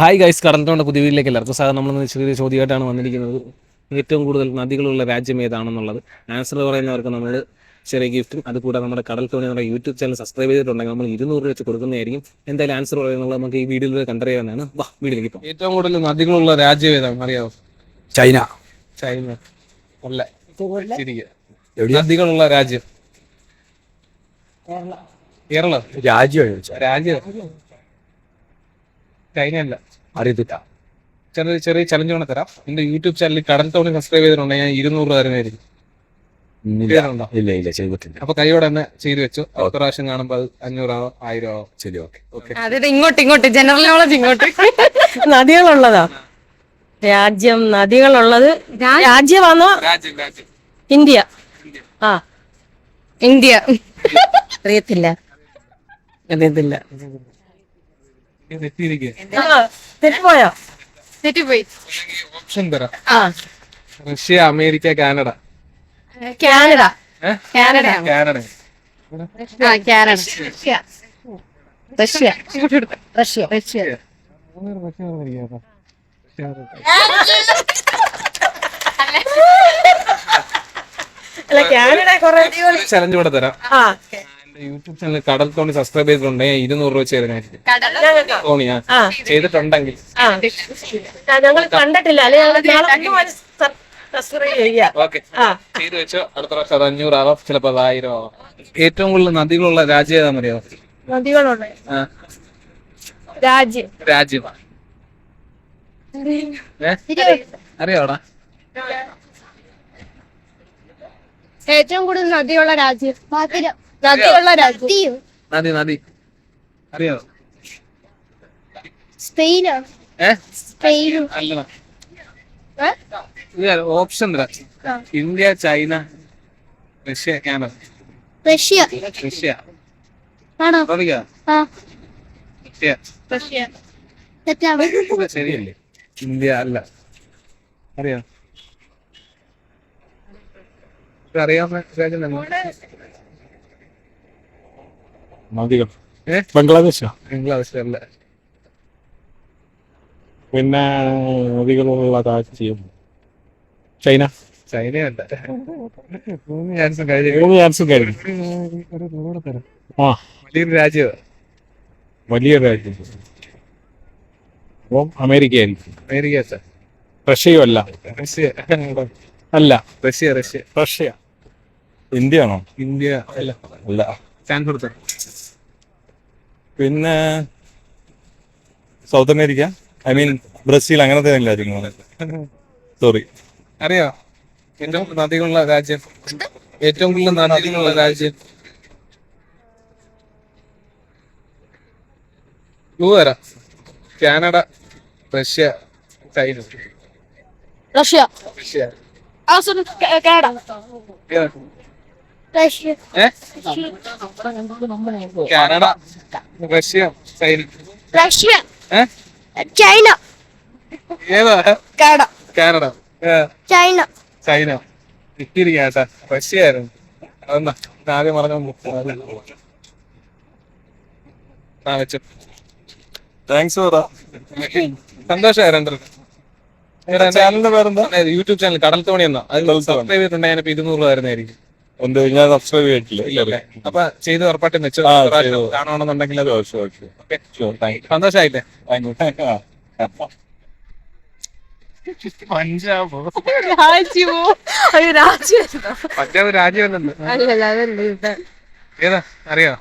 Hi guys കടന്നിട്ടുണ്ട് പുതിയ വീട്ടിലേക്ക് എല്ലാവർക്കും സാധാരണ നമ്മൾ ചെറിയ ചോദ്യമായിട്ടാണ് വന്നിരിക്കുന്നത്. ഏറ്റവും കൂടുതൽ നദികളുള്ള രാജ്യം ഏതാണെന്നുള്ളത്? ആൻസർ പറയുന്നവർക്ക് നമ്മൾ ചെറിയ ഗിഫ്റ്റും അതുകൂടാതെ നമ്മുടെ കടൽ തോണി നമ്മുടെ യൂട്യൂബ് ചാനൽ സബ്സ്ക്രൈബ് ചെയ്തിട്ടുണ്ടെങ്കിൽ നമ്മൾ ഇരുന്നൂറ് രൂപ വെച്ച് കൊടുക്കുന്നതായിരിക്കും. എന്തായാലും ആൻസർ പറയുന്നത് നമുക്ക് ഈ വീഡിയോയിൽ കണ്ടറിയാവുന്നതാണ് വാ വീഡിയോയിലേക്ക് പോകാം. ഏറ്റവും കൂടുതൽ നദികളുള്ള രാജ്യം ഏതാണ്? അറിയാമോ ചൈന. ചൈന. അല്ല ശരിക്ക്. നദികളുള്ള രാജ്യം. കേരള. രാജ്യം രാജ്യം. ചൈന അല്ല അറിയത്തില്ല. ചെറിയ ചെറിയ ചലഞ്ച് വേണം തരാം. എന്റെ യൂട്യൂബ് ചാനലിൽ കടൽ ടൗണിൽ സബ്സ്ക്രൈബ് ചെയ്തിട്ടുണ്ടെങ്കിൽ ഞാൻ ഇരുന്നൂറ് രൂപ തരുന്നതായിരിക്കും. ഇല്ല ഇല്ല ഇല്ല ചെയ്തിട്ടില്ല. അപ്പൊ കൈയോടെ തന്നെ ചെയ്തു വെച്ചു. അടുത്ത പ്രാവശ്യം കാണുമ്പോൾ അത് അഞ്ഞൂറാവോ ആയിരം ആവോ. ശരി ഓക്കെ. ഓക്കെ. അതെ ഇങ്ങോട്ട് ഇങ്ങോട്ട് ജനറൽ നോളജ് ഇങ്ങോട്ട്. നദികളുള്ളതാ. രാജ്യം നദികളുള്ളത് രാജ്യമാണോ? രാജ്യം രാജ്യം. ഇന്ത്യ. ആ. ഇന്ത്യ. അറിയത്തില്ല. അറിയത്തില്ല. തെറ്റിപ്പോയി? ഓപ്ഷൻ തരാം. ആ. Russia America Canada. Canada. Canada Canada. ആ കാനഡ. റഷ്യ. റഷ്യ. റഷ്യ. അല്ല കാനഡ കൊറേ ചലഞ്ച് കൂടെ തരാം. ആ യൂട്യൂബ് ചാനൽ കടൽ തോണി സബ്സ്ക്രൈബ് ചെയ്തിട്ടുണ്ടെങ്കിൽ ഞാൻ ഇരുന്നൂറ് രൂപ ചെയ്ത തോണിയാ? ആ. ചെയ്തിട്ടുണ്ടെങ്കിൽ. ഞങ്ങൾ കണ്ടിട്ടില്ല. അല്ലെ ഞങ്ങൾ സബ്സ്ക്രൈബ് ചെയ്യാം. ഓക്കെ. ആ. ചെയ്തു വെച്ചോ. അടുത്ത പ്രാവശ്യം അത് അഞ്ഞൂറാവാം ചിലപ്പോ അത് ആയിരം ആവാം. ഏറ്റവും കൂടുതൽ നദികളുള്ള രാജ്യം ഏതാ നദികളുണ്ട്. ആ. രാജ്യം. രാജ്യം. അറിയാവടാ? ഏറ്റവും കൂടുതൽ നദിയുള്ള രാജ്യം. നദിയുള്ള രാജ്യം നദി. നദി അറിയോ? സ്പെയിനോ? Option India China Russia Canada. Russia. Russia. ആണോ? റഷ്യ. റഷ്യ. ശരിയല്ലേ? ഇന്ത്യ അല്ല. അറിയോ? അറിയാമോ അറിയാവുന്ന രാജ്യം തന്നെ. നദികൾ? ബംഗ്ലാദേശോ ബംഗ്ലാദേശ്? അല്ല പിന്നെ നദികളുള്ള രാജ്യം ചൈന? ചൈനയല്ല മൂന്ന് ചാൻസും കഴിഞ്ഞു. മൂന്ന് ചാൻസും കഴിഞ്ഞു. ആ. വലിയൊരു രാജ്യം വലിയ രാജ്യം. അപ്പം അമേരിക്ക ആയിരിക്കും അമേരിക്ക. റഷ്യയും അല്ല. റഷ്യ. അല്ല. Russia Russia. റഷ്യ. ഇന്ത്യ ആണോ ഇന്ത്യ. അല്ല. അല്ല ചാൻസ് കൊടുത്ത പിന്നെ south America I mean Brazil അങ്ങനത്തെ രാജ്യങ്ങളാണ് സോറി അറിയോ? ഏറ്റവും കൂടുതൽ നദികളുള്ള രാജ്യം. ഏറ്റവും കൂടുതൽ നദികളുള്ള രാജ്യം. തരാം Canada Russia China. Russia. Russia. Canada? Canada Russia China. Russia? China. ഏതാ? കാനഡ. കാനഡ. ചൈന. ചൈന. കിട്ടിയിരിക്കുക കേട്ടാ റഷ്യ ആയിരുന്നു. അതെന്താ? ആദ്യം പറഞ്ഞ ആ വെച്ചു. താങ്ക്സ് പറ സന്തോഷമായിരുന്നു ചാനലിന്റെ പേരെന്താ? യൂട്യൂബ് ചാനൽ കടൽ തോണി എന്നാ. അതിൽ. സബ്സ്ക്രൈബ് ചെയ്തിട്ടുണ്ടെങ്കിൽ ഞാനിപ്പോ ഇരുന്നൂറ് വരുന്നതായിരിക്കും. ഉണ്ട്. ഞാൻ സബ്സ്ക്രൈബ് ചെയ്തിട്ടില്ല. അപ്പൊ ചെയ്ത് ഉറപ്പായിട്ട് ചെയ്തു. കാണുവാണെന്നുണ്ടെങ്കിൽ അത്. പഞ്ചാബ്? രാജ്യമോ? പഞ്ചാബ് രാജ്യമല്ലെന്ന്. ഏതാ? അറിയോ?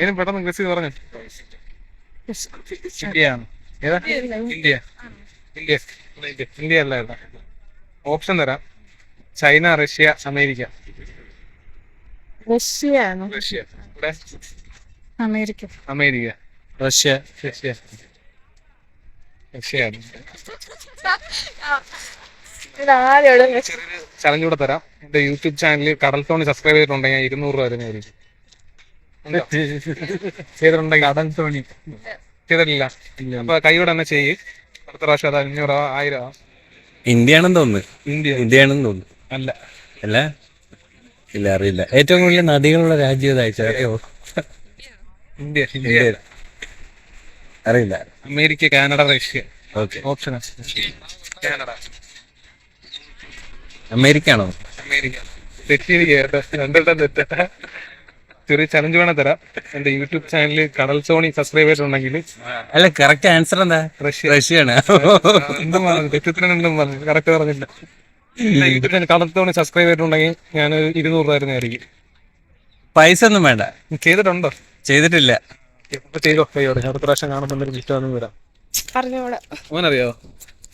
ഏതും പെട്ടെന്ന് ഗസ് ചെയ്ത് പറഞ്ഞു? ഇന്ത്യയാണ്. ഏതാ? India. India. India India option തരാം. China Russia America. Russia Russia. ഇവിടെ അമേരിക്ക. അമേരിക്ക. Russia Russia. റഷ്യയാണ് ചെറിയൊരു ചലഞ്ച് കൂടെ തരാം. എന്റെ യൂട്യൂബ് ചാനലിൽ കടൽ തോണി സബ്സ്ക്രൈബ് ചെയ്തിട്ടുണ്ടെങ്കിൽ ഞാൻ ഇരുന്നൂറ് രൂപ വരുന്നതായിരിക്കും ഉണ്ടോ? ചെയ്തിട്ടുണ്ടെങ്കിൽ കടൽ തോണി. ചെയ്തിട്ടില്ല. അപ്പൊ കൈയോടെ തന്നെ ചെയ്യ്. അടുത്ത പ്രാവശ്യം അത് അഞ്ഞൂറോ ആയിരോ ഇന്ത്യ ആണെന്ന് തോന്നുന്നു. ഇന്ത്യ. ഇന്ത്യ ആണെന്ന് തോന്നുന്നു. അല്ല. അല്ല? ഇല്ല അറിയില്ല. ഏറ്റവും കൂടുതൽ നദികളുള്ള രാജ്യം ഏതാ അറിയോ? India India. അറിയില്ല. America Canada Russia. Okay. Option Canada. America. ആണോ അമേരിക്ക തെറ്റിയിരിക്കുക രണ്ടെണ്ണം തെറ്റ. ചെറിയ ചലഞ്ച് വേണം തരാം. എന്റെ യൂട്യൂബ് ചാനലിൽ കടൽ സോണി സബ്സ്ക്രൈബ് ചെയ്തിട്ടുണ്ടെങ്കിൽ അല്ല കറക്റ്റ് ആൻസർ എന്താ? റഷ്യ. റഷ്യയാണ് എന്തും പറഞ്ഞു. തെറ്റത്തിന് എന്തും പറഞ്ഞു. കറക്റ്റ് പറഞ്ഞില്ല. സോണി സബ്സ്ക്രൈബ് ചെയ്തിട്ടുണ്ടെങ്കിൽ ഞാൻ ഇരുന്നൂറ് തരുന്നതായിരിക്കും. പൈസ ഒന്നും വേണ്ട. ചെയ്തിട്ടുണ്ടോ? ചെയ്തിട്ടില്ല. ഇപ്പൊ ചെയ്തോ? കൈയോടെ അടുത്ത പ്രാവശ്യം കാണുമ്പോൾ ഇഷ്ടമൊന്നും വരാം. പറഞ്ഞോളെ. മോനറിയോ?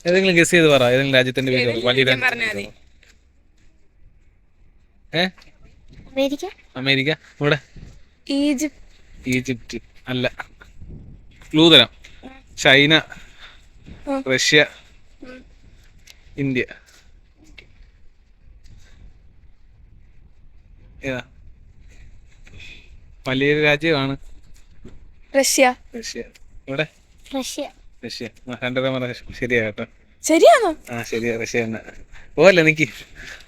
ഏതെങ്കിലും ഗസ് ചെയ്ത് പറ ഏതെങ്കിലും രാജ്യത്തിന്റെ പേര്. വലിയ അമേരിക്ക? അമേരിക്ക? ഇവിടെ ഈജിപ്ത്. ഈജിപ്റ്റ് അല്ല. ക്ലൂ തരാം. China Russia India. ഏതാ വലിയൊരു രാജ്യമാണ്. റഷ്യ. റഷ്യ. ഇവിടെ റഷ്യ. റഷ്യ. ആ, രണ്ടര പറഞ്ഞ ശരിയാ കേട്ടോ. ശരിയാണോ? ആ ശരിയാ. റഷ്യ തന്നെ. പോവല്ല എനിക്ക്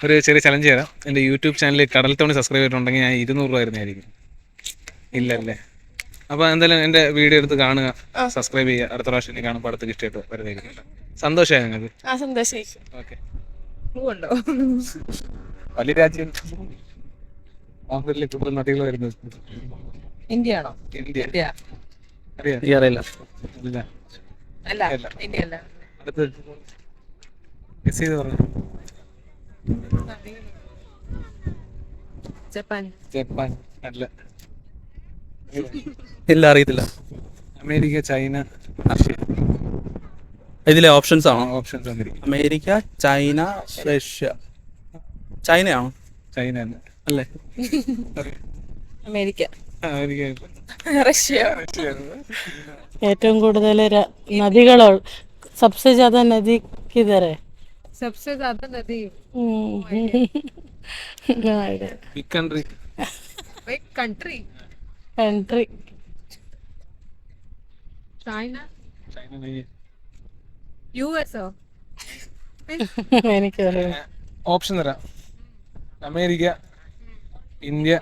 ഒരു ചെറിയ ചലഞ്ച് തരാം. എന്റെ യൂട്യൂബ് ചാനലിൽ കടൽ തോണി സബ്സ്ക്രൈബ് ചെയ്തിട്ടുണ്ടെങ്കിൽ ഞാൻ ഇരുന്നൂറ് രൂപ തരുന്നതായിരിക്കും ഇല്ലല്ലേ? അപ്പോൾ എന്തായാലും എന്റെ വീഡിയോ എടുത്ത് കാണുക. സബ്സ്ക്രൈബ് ചെയ്യുക. അടുത്ത പ്രാവശ്യം ഇനി കാണുമ്പോൾ അടുത്ത് ഇഷ്ടമായിട്ട് വരുന്നതായിരിക്കും സന്തോഷമായി നിങ്ങൾക്ക് ആ സന്തോഷം. ഓക്കെ ഉണ്ടോ വലിയ രാജ്യം. ആഫ്രിക്കയിലെ കൂടുതൽ നദികൾ വരുന്നത്? ഇന്ത്യ ആണോ ഇന്ത്യ. ഇന്ത്യ. അറിയാം. അറിയില്ല. ഇല്ല. അല്ല അല്ല. ഇന്ത്യ അല്ല അടുത്ത് ഗസ് ചെയ്ത് പറഞ്ഞു? ജപ്പാൻ. ജപ്പാൻ. അല്ല. ഇല്ല അറിയത്തില്ല. America China Russia. ഇതിലെ ഓപ്ഷൻസ് ആണോ? Options America China Russia. ചൈനയാണോ? China തന്നെ അല്ലേ? അമേരിക്ക. റഷ്യ. ഏറ്റവും കൂടുതൽ നദികളോ സബ്സെ ജാത നദി. കിതറെ സബ്സെ ജാത നദി country country country China U S എനിക്ക് ഓപ്ഷൻ തരാം. America. India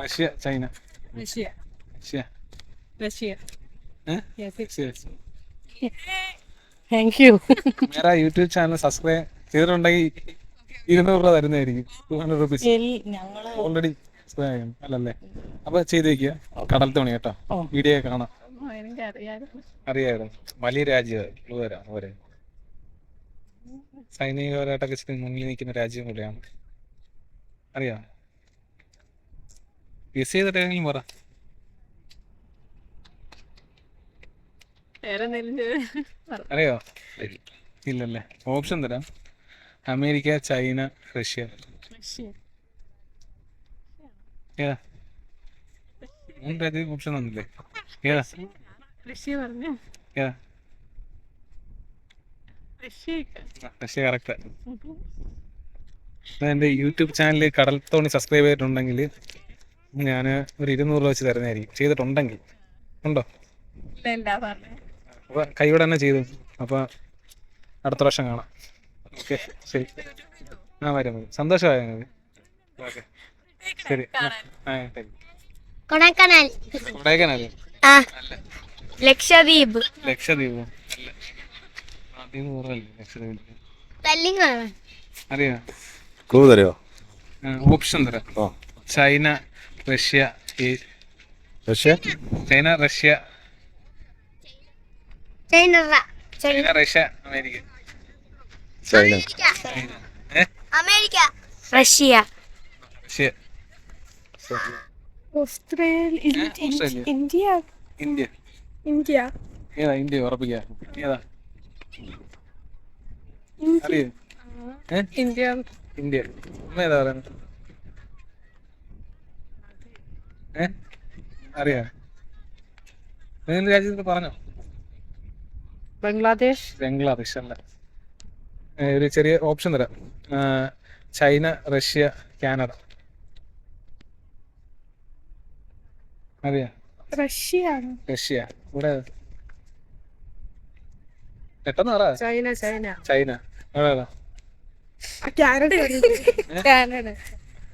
Russia China. Russia. Russia. Russia. Thank you Mera YouTube channel subscribe ചെയ്തിട്ടുണ്ടെങ്കിൽ ഇരുന്നൂറ് രൂപ തരുന്നതായിരിക്കും. ടു ഹൺഡ്രഡ് റുപ്പീസ് ഓൾറെഡി അല്ലല്ലേ അപ്പൊ ചെയ്ത് വെക്കുക. കടൽ തോണി കേട്ടോ. വീഡിയോ കാണാം. അറിയായിരുന്നു. വലിയ രാജ്യം അവരെ സൈനികപരമായിട്ടൊക്കെ മുന്നിൽ നിൽക്കുന്ന രാജ്യം കൂടെയാണ് അറിയാം. ഗസ് ചെയ്തിട്ട് ഏതെങ്കിലും പറ അറിയോ ഇല്ലല്ലേ ഓപ്ഷൻ തരാം അമേരിക്ക ചൈന റഷ്യ ഏതാ മൂന്ന് ഓപ്ഷൻ തന്നില്ലേ ഏതാ റഷ്യ പറഞ്ഞു ഏതാ റഷ്യ കറക്റ്റ് എന്റെ യൂട്യൂബ് ചാനൽ കടൽത്തോണി തോണി സബ്സ്ക്രൈബ് ചെയ്തിട്ടുണ്ടെങ്കിൽ ഞാൻ ഒരു ഇരുന്നൂറ് രൂപ വെച്ച് തരുന്നതായിരിക്കും. ചെയ്തിട്ടുണ്ടെങ്കിൽ. ഉണ്ടോ? ഇല്ല കൈവിടെ അപ്പോൾ കൈയോടെ തന്നെ ചെയ്തു. അപ്പോൾ അടുത്ത പ്രാവശ്യം കാണാം. ഓക്കെ ശരി. ആ വരും വരും. സന്തോഷമായ ഓക്കെ. ശരി. കൊടൈക്കനാൽ. ലക്ഷദ്വീപ്. ലക്ഷദ്വീപ്. അറിയാം? ഓപ്ഷൻ തരാം? ചൈന റഷ്യ ഈ- Russia? China Russia. China China Russia America. China. America. Russia. Russia. Australia India? India. India. ഏതാ ഇന്ത്യ ഉറപ്പിക്ക. ഏതാ? അറിയോ? ഇന്ത്യ. ഇന്ത്യ. അമ്മ ഏതാ പറയുന്നത്? ഏ? അറിയാ. രാജ്യത്തിൽ പറഞ്ഞോ? ബംഗ്ലാദേശ്? ബംഗ്ലാദേശ് അല്ല. ഒരു ചെറിയ ഓപ്ഷൻ തരാം. China Russia Canada. അറിയാ. Russia Russia. ഇവിടെ പെട്ടെന്ന് പറ. China China. ചൈന. അവിടെ ഏതാ? കാനഡ. കാനഡ.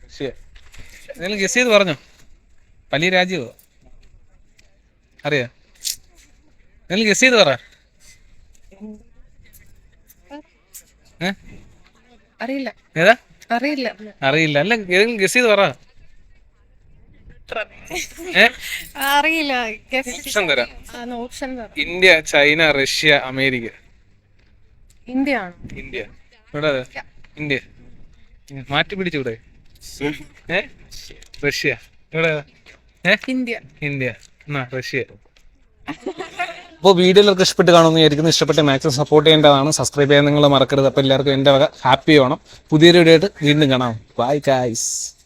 റഷ്യ. എന്തെങ്കിലും ഗസ് ചെയ്ത് പറഞ്ഞോ. വലിയ രാജ്യമോ അറിയാ? നിങ്ങൾ ഗസ് ചെയ്ത് പറ? അറിയില്ല. ഏതാ? അറിയില്ല. അറിയില്ല. അല്ല ഏതെങ്കിലും ഗസ് ചെയ്ത് പറ. അറിയില്ല. ഓപ്ഷൻ തരാം. India China Russia America. India. ആണ് ഇന്ത്യ ഇവിടെ ഇന്ത്യ. മാറ്റി പിടിച്ചൂടെ? റഷ്യ. ഇവിടെ ഇന്ത്യ. ഇന്ത്യ. റഷ്യ. അപ്പോൾ വീഡിയോ എല്ലാവർക്കും ഇഷ്ടപ്പെട്ട് കാണുമെന്ന് വിചാരിക്കുന്നു. ഇഷ്ടപ്പെട്ട മാക്സിമം സപ്പോർട്ട് ചെയ്യേണ്ടതാണ്. സബ്സ്ക്രൈബ് ചെയ്യാൻ നിങ്ങൾ മറക്കരുത്. അപ്പോൾ എല്ലാവർക്കും എന്റെ വക ഹാപ്പി ഓണം പുതിയൊരു വീഡിയോ ആയിട്ട് വീണ്ടും കാണാം. Bye guys